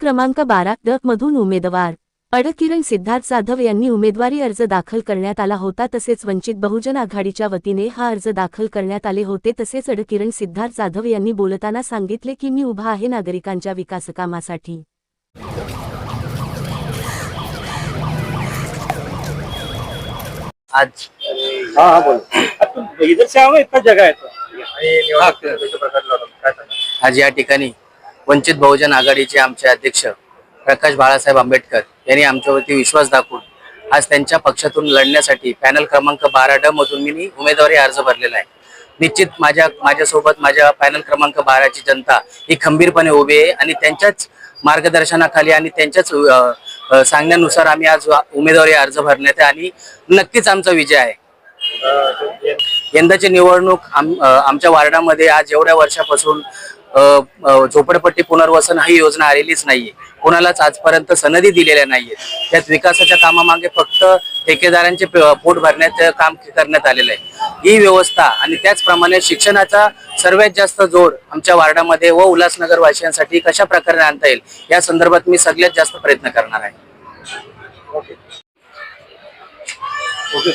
क्रमांक बारा ड मधून उमेदवार. अडकिरण सिद्धार्थ जाधव यांनी उमेदवारी अर्ज दाखल करण्यात आला होता तसेच वंचित बहुजन आघाडीच्या वतीने हा अर्ज दाखल करण्यात आले होते तसेच अडकिरण सिद्धार्थ जाधव यांनी बोलताना सांगितले की मी उभा आहे नागरिकांच्या विकासकामासाठी. आज. हाँ हाँ है आज या ठिकाणी वंचित बहुजन आघाडीचे आमचे अध्यक्ष प्रकाश बाळासाहेब आंबेडकर यांनी आमच्यावरती विश्वास दाखवून आज त्यांच्या पक्षातून लढण्यासाठी पॅनल क्रमांक बारा ड मधून मी उमेदवारी अर्ज भरलेला आहे. निश्चित माझ्या माझ्यासोबत माझ्या पॅनल क्रमांक बाराची जनता ही खंबीरपणे उभी आहे आणि त्यांच्याच मार्गदर्शनाखाली आणि त्यांच्याच सांगण्यानुसार आम्ही आज उमेदवारी अर्ज भरण्यात आहे आणि नक्कीच आमचा विजय आहे. यंदाची निवडणूक आम आमच्या वार्डामध्ये आज एवढ्या वर्षापासून झोपडपट्टी पुनर्वसन ही योजना आलेलीच नाहीये. कोणालाच आजपर्यंत सनदी दिलेल्या नाहीये त्यात विकासाच्या कामामागे फक्त ठेकेदारांचे पोट भरण्याचं काम करण्यात आलेलं आहे. ही व्यवस्था आणि त्याचप्रमाणे शिक्षणाचा सर्वात जास्त जोड आमच्या वार्डामध्ये व उल्हासनगर वासियांसाठी कशा प्रकारे आणता येईल या संदर्भात मी सगळ्यात जास्त प्रयत्न करणार आहे. ओके. ओके